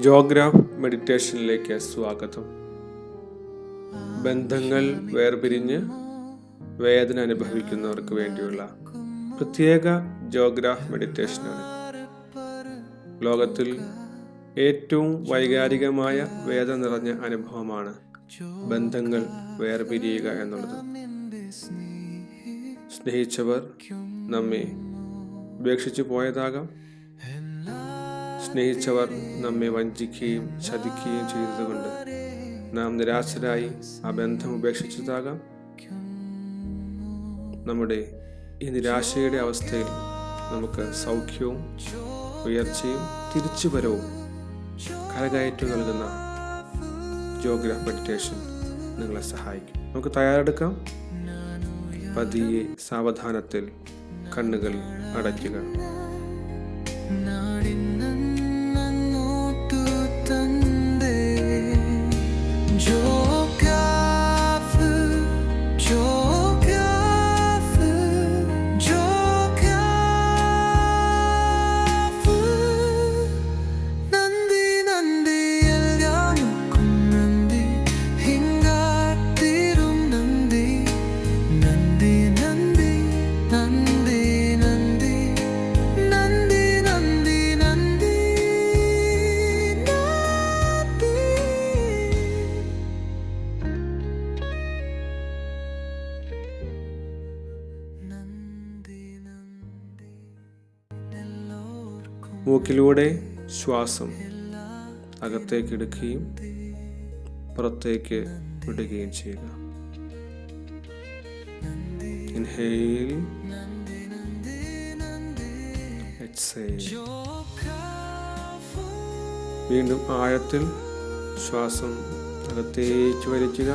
ജോഗ്രാഫ് മെഡിറ്റേഷനിലേക്ക് സ്വാഗതം. ബന്ധങ്ങൾ വേർപിരിഞ്ഞ് വേദന അനുഭവിക്കുന്നവർക്ക് വേണ്ടിയുള്ള പ്രത്യേക ജോഗ്രാഫ് മെഡിറ്റേഷനാണ്. ലോകത്തിൽ ഏറ്റവും വൈകാരികമായ വേദന നിറഞ്ഞ അനുഭവമാണ് ബന്ധങ്ങൾ വേർപിരിയുക എന്നുള്ളത്. സ്നേഹിച്ചവർ നമ്മെ ഉപേക്ഷിച്ചു പോയതാകാം. സ്നേഹിച്ചവർ നമ്മെ വഞ്ചിക്കുകയും ചതിക്കുകയും ചെയ്തതുകൊണ്ട് നാം നിരാശരായി ആ ബന്ധം ഉപേക്ഷിച്ചതാകാം. നമ്മുടെ ഈ നിരാശയുടെ അവസ്ഥയിൽ നമുക്ക് സൗഖ്യവും ഉയർച്ചയും തിരിച്ചുവരവും കരകയറ്റം നൽകുന്ന ജോഗ്രാഫ് മെഡിറ്റേഷൻ നിങ്ങളെ സഹായിക്കും. നമുക്ക് തയ്യാറെടുക്കാം. പതിയെ സാവധാനത്തിൽ കണ്ണുകൾ അടയ്ക്കുക. മൂക്കിലൂടെ ശ്വാസം അകത്തേക്ക് എടുക്കുകയും പുറത്തേക്ക് വിടുകയും ചെയ്യുക. വീണ്ടും ആഴത്തിൽ ശ്വാസം അകത്തേക്ക് വലിക്കുക.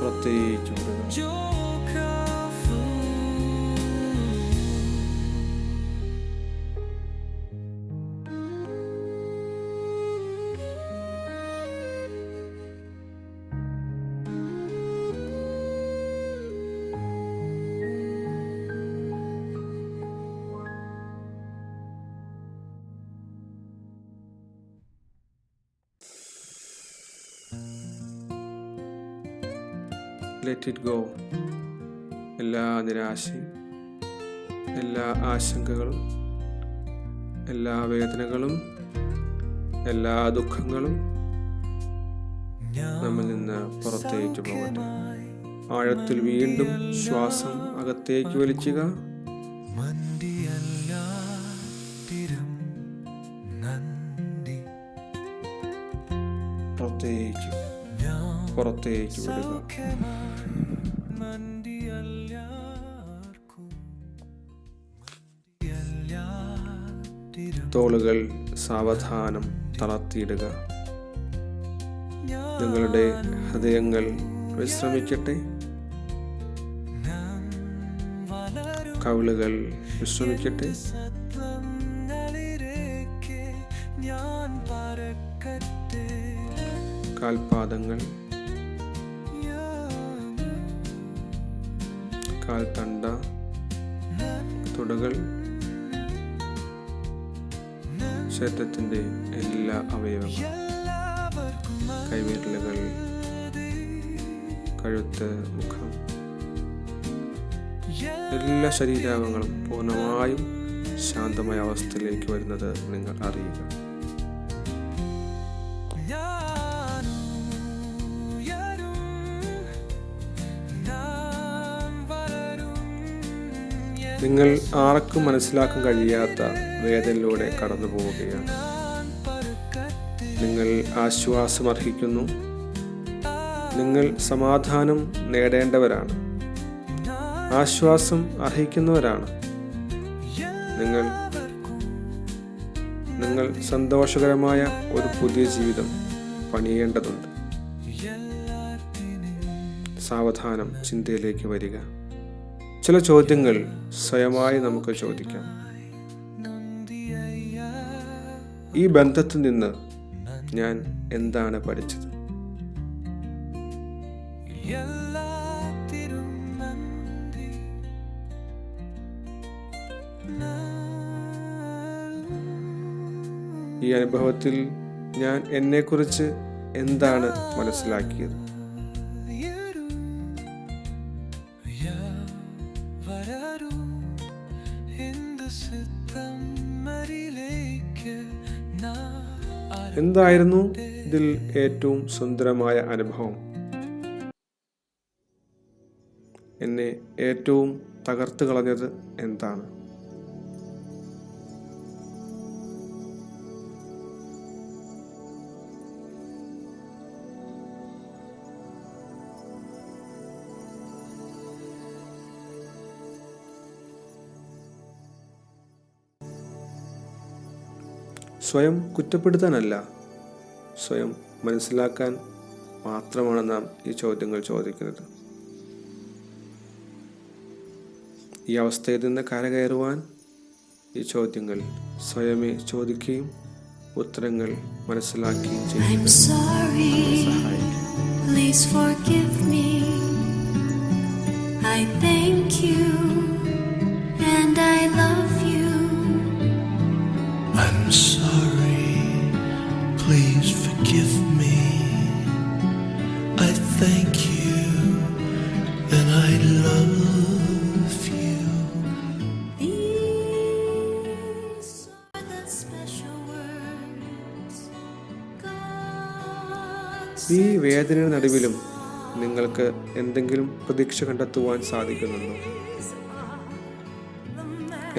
പുറത്തേക്ക് ലെറ്റ് ഇറ്റ് ഗോ എല്ലാ നിരാശയും എല്ലാ ആശങ്കകളും എല്ലാ വേദനകളും എല്ലാ ദുഃഖങ്ങളും നമ്മിൽ നിന്ന് പുറത്തേക്ക് പോകട്ടെ. ആഴത്തിൽ വീണ്ടും ശ്വാസം അകത്തേക്ക് വലിക്കുക പുറത്തേക്ക് പുറത്തേക്ക് വിടുക. തോളുകൾ സാവധാനം തളർത്തിയിടുക. നിങ്ങളുടെ ഹൃദയങ്ങൾ വിശ്രമിക്കട്ടെ. കവിളുകൾ വിശ്രമിക്കട്ടെ. സത്വങ്ങളിലേക്ക് ഞാൻ തണ്ട തുടകൾ ശരീരത്തിന്റെ എല്ലാ അവയവങ്ങളും കൈവിരലുകൾ കഴുത്ത് മുഖം എല്ലാ ശരീരാംഗങ്ങളും പൂർണമായും ശാന്തമായ അവസ്ഥയിലേക്ക് വരുന്നത് നിങ്ങൾ അറിയുക. നിങ്ങൾ ആർക്കും മനസ്സിലാക്കാൻ കഴിയാത്ത വേദനയിലൂടെ കടന്നു പോവുകയാണ്. നിങ്ങൾ ആശ്വാസം അർഹിക്കുന്നു. നിങ്ങൾ സമാധാനം നേടേണ്ടവരാണ്. ആശ്വാസം അർഹിക്കുന്നവരാണ്. നിങ്ങൾ നിങ്ങൾ സന്തോഷകരമായ ഒരു പുതിയ ജീവിതം പണിയേണ്ടതുണ്ട്. സാവധാനം ചിന്തയിലേക്ക് വരിക. ചില ചോദ്യങ്ങൾ സ്വയമായി നമുക്ക് ചോദിക്കാം. ഈ ബന്ധത്തിൽ നിന്ന് ഞാൻ എന്താണ് പഠിച്ചത്? ഈ അനുഭവത്തിൽ ഞാൻ എന്നെക്കുറിച്ച് എന്താണ് മനസ്സിലാക്കിയത്? എന്തായിരുന്നു ഇതിൽ ഏറ്റവും സുന്ദരമായ അനുഭവം? എന്നെ ഏറ്റവും തകർത്തു കളഞ്ഞത് എന്താണ്? സ്വയം കുറ്റപ്പെടുത്താനല്ല സ്വയം മനസ്സിലാക്കാൻ മാത്രമാണ് നാം ഈ ചോദ്യങ്ങൾ ചോദിക്കുന്നത്. ഈ അവസ്ഥയിൽ നിന്ന് കരകയറുവാൻ ഈ ചോദ്യങ്ങൾ സ്വയമേ ചോദിക്കുകയും ഉത്തരങ്ങൾ മനസ്സിലാക്കുകയും I'm thank you and I love you. These are the special words God ഈ വേദനയുടെ നടുവിലും നിങ്ങൾക്ക് എന്തെങ്കിലും പ്രതീക്ഷ കണ്ടെത്തുവാൻ സാധിക്കുന്നുണ്ടോ?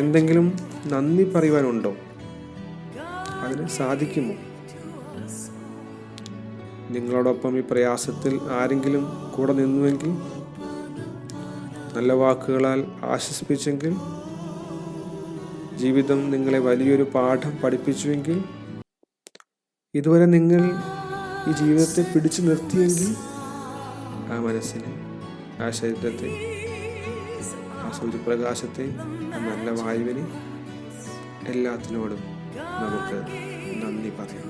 എന്തെങ്കിലും നന്ദി പറയുവാനുണ്ടോ? അതിന് സാധിക്കുമോ? നിങ്ങളോടൊപ്പം ഈ പ്രയാസത്തിൽ ആരെങ്കിലും കൂടെ നിന്നുവെങ്കിൽ നല്ല വാക്കുകളാൽ ആശ്വസിപ്പിച്ചെങ്കിൽ ജീവിതം നിങ്ങളെ വലിയൊരു പാഠം പഠിപ്പിച്ചുവെങ്കിൽ ഇതുവരെ നിങ്ങൾ ഈ ജീവിതത്തെ പിടിച്ചു നിർത്തിയെങ്കിൽ ആ മനസ്സിനെ ആ ശരീരത്തെ ആ സൂര്യപ്രകാശത്തെ ആ നല്ല വായുവിനെ എല്ലാത്തിനോടും നമുക്ക് നന്ദി പറയാം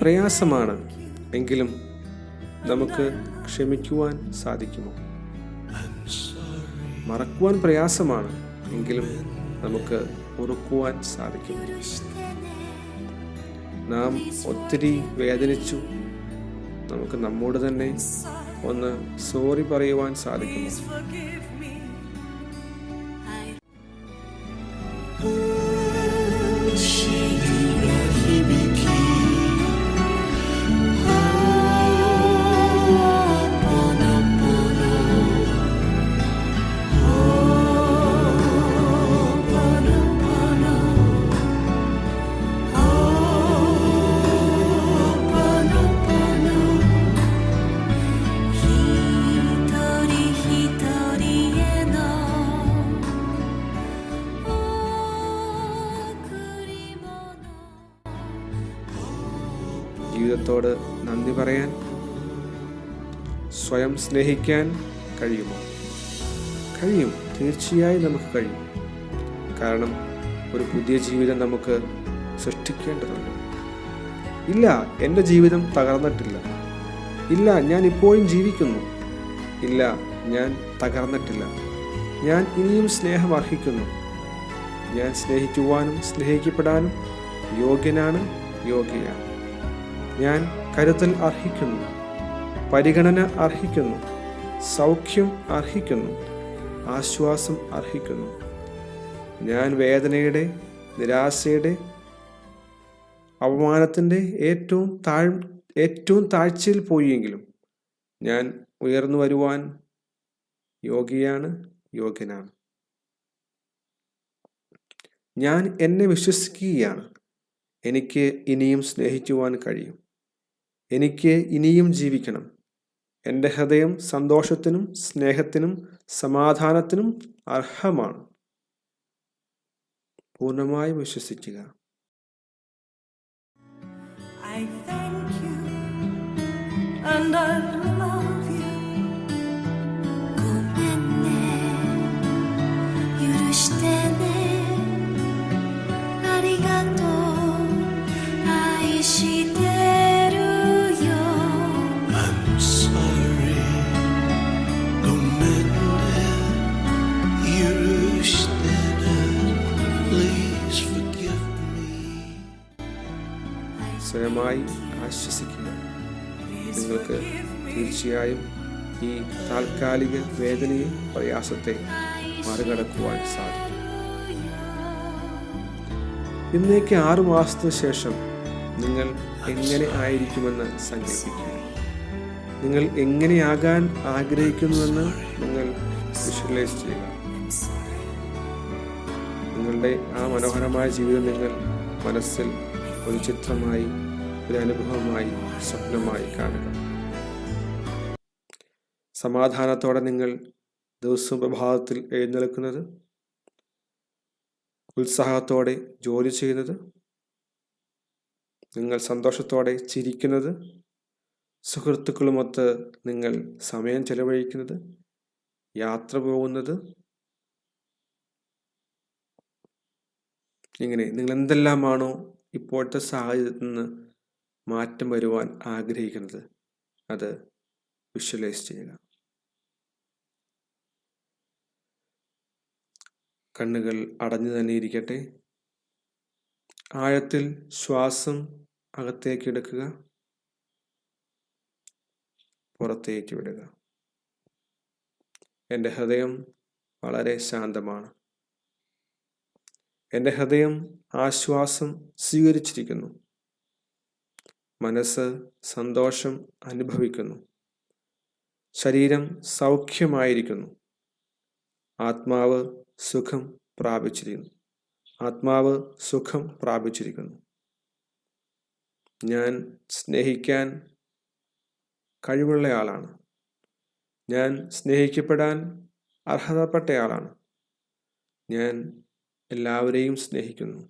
പ്രയാസമാണ് എങ്കിലും നമുക്ക് ക്ഷമിക്കുവാൻ സാധിക്കുമോ? മറക്കുവാൻ പ്രയാസമാണ് എങ്കിലും നമുക്ക് ഉറക്കുവാൻ സാധിക്കും നാം ഒത്തിരി വേദനിച്ചു. നമുക്ക് നമ്മോട് തന്നെ ഒന്ന് സോറി പറയുവാൻ സാധിക്കുമോ? സ്വയം സ്നേഹിക്കാൻ കഴിയുമോ? കഴിയും. തീർച്ചയായും നമുക്ക് കഴിയും. കാരണം ഒരു പുതിയ ജീവിതം നമുക്ക് സൃഷ്ടിക്കേണ്ടതുണ്ട്. ഇല്ല എന്റെ ജീവിതം തകർന്നിട്ടില്ല. ഇല്ല ഞാൻ ഇപ്പോഴും ജീവിക്കുന്നു. ഇല്ല ഞാൻ തകർന്നിട്ടില്ല. ഞാൻ ഇനിയും സ്നേഹം അർഹിക്കുന്നു. ഞാൻ സ്നേഹിക്കുവാനും സ്നേഹിക്കപ്പെടാനും യോഗ്യനാണ് യോഗ്യയാണ്. ഞാൻ കരുതൽ അർഹിക്കുന്നു. പരിഗണന അർഹിക്കുന്നു. സൗഖ്യം അർഹിക്കുന്നു. ആശ്വാസം അർഹിക്കുന്നു. ഞാൻ വേദനയുടെ നിരാശയുടെ അപമാനത്തിന്റെ ഏറ്റവും താഴ് ഏറ്റവും താഴ്ചയിൽ പോയെങ്കിലും ഞാൻ ഉയർന്നു വരുവാൻ യോഗിയാണ് യോഗ്യനാണ്. ഞാൻ എന്നെ വിശ്വസിക്കുകയാണ്. എനിക്ക് ഇനിയും സ്നേഹിക്കുവാൻ കഴിയും. എനിക്ക് ഇനിയും ജീവിക്കണം. എന്റെ ഹൃദയം സന്തോഷത്തിനും സ്നേഹത്തിനും സമാധാനത്തിനും അർഹമാണ്. പൂർണമായും വിശ്വസിക്കുക. I thank you and I തീർച്ചയായും ഈ താൽക്കാലിക വേദനയെ പ്രയാസത്തെ മറികടക്കുവാൻ സാധിക്കും. ഇന്നേക്ക് ആറു മാസത്തിന് ശേഷം നിങ്ങൾ എങ്ങനെ ആയിരിക്കുമെന്ന് സങ്കല്പിക്കുക. നിങ്ങൾ എങ്ങനെയാകാൻ ആഗ്രഹിക്കുന്നുവെന്ന് നിങ്ങൾ വിഷ്വലൈസ് ചെയ്യുക. നിങ്ങളുടെ ആ മനോഹരമായ ജീവിതം നിങ്ങൾ മനസ്സിൽ ഒരു ചിത്രമായി ഒരു അനുഭവമായി സ്വപ്നമായി കാണുക. സമാധാനത്തോടെ നിങ്ങൾ ദിവസവും പ്രഭാതത്തിൽ എഴുന്നേൽക്കുന്നത് ഉത്സാഹത്തോടെ ജോലി ചെയ്യുന്നത് നിങ്ങൾ സന്തോഷത്തോടെ ചിരിക്കുന്നത് സുഹൃത്തുക്കളുമൊത്ത് നിങ്ങൾ സമയം ചെലവഴിക്കുന്നത് യാത്ര പോകുന്നത്. ഇങ്ങനെ നിങ്ങൾ എന്തെല്ലാമാണോ ഇപ്പോഴത്തെ സാഹചര്യത്തിൽ നിന്ന് മാറ്റം വരുവാൻ ആഗ്രഹിക്കുന്നത് അത് വിഷ്വലൈസ് ചെയ്യുക. കണ്ണുകൾ അടഞ്ഞു തന്നെ ഇരിക്കട്ടെ. ആഴത്തിൽ ശ്വാസം അകത്തേക്ക് എടുക്കുക. പുറത്തേക്ക് വിടുക. എന്റെ ഹൃദയം വളരെ ശാന്തമാണ്. എന്റെ ഹൃദയം ആശ്വാസം സ്വീകരിച്ചിരിക്കുന്നു. മനസ്സ് സന്തോഷം അനുഭവിക്കുന്നു. ശരീരം സൗഖ്യമായിരിക്കുന്നു. ആത്മാവ് സുഖം പ്രാപിച്ചിരിക്കുന്നു. ആത്മാവ് സുഖം പ്രാപിച്ചിരിക്കുന്നു. ഞാൻ സ്നേഹിക്കാൻ കഴിവുള്ളയാളാണ്. ഞാൻ സ്നേഹിക്കപ്പെടാൻ അർഹതപ്പെട്ടയാളാണ്. ഞാൻ എല്ലാവരെയും സ്നേഹിക്കുന്നു.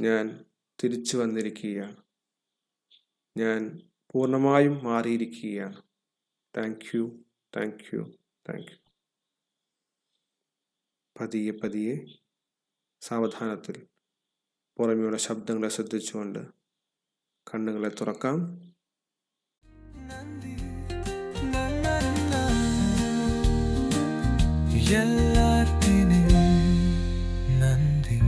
ഞാൻ തിരിച്ചു വന്നിരിക്കുകയാണ്. ഞാൻ പൂർണമായും മാറിയിരിക്കുകയാണ്. Thank you thank you thank you. പതിയെ പതിയെ സാവധാനത്തിൽ പുറമെയുള്ള ശബ്ദങ്ങളെ ശ്രദ്ധിച്ചുകൊണ്ട് കണ്ണുകളെ തുറക്കാം. എല്ലാത്തിനും നന്ദി.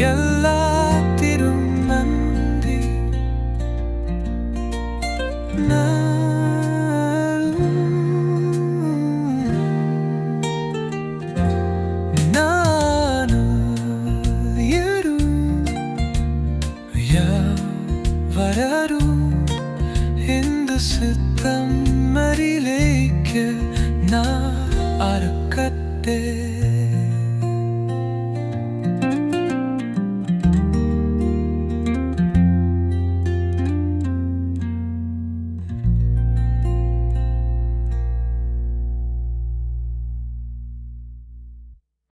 எல்லாத்திலும் நன்றி വരരും എന്ത് സിദ്ധം മരിലേക്ക് നാ അറുക്കത്തേ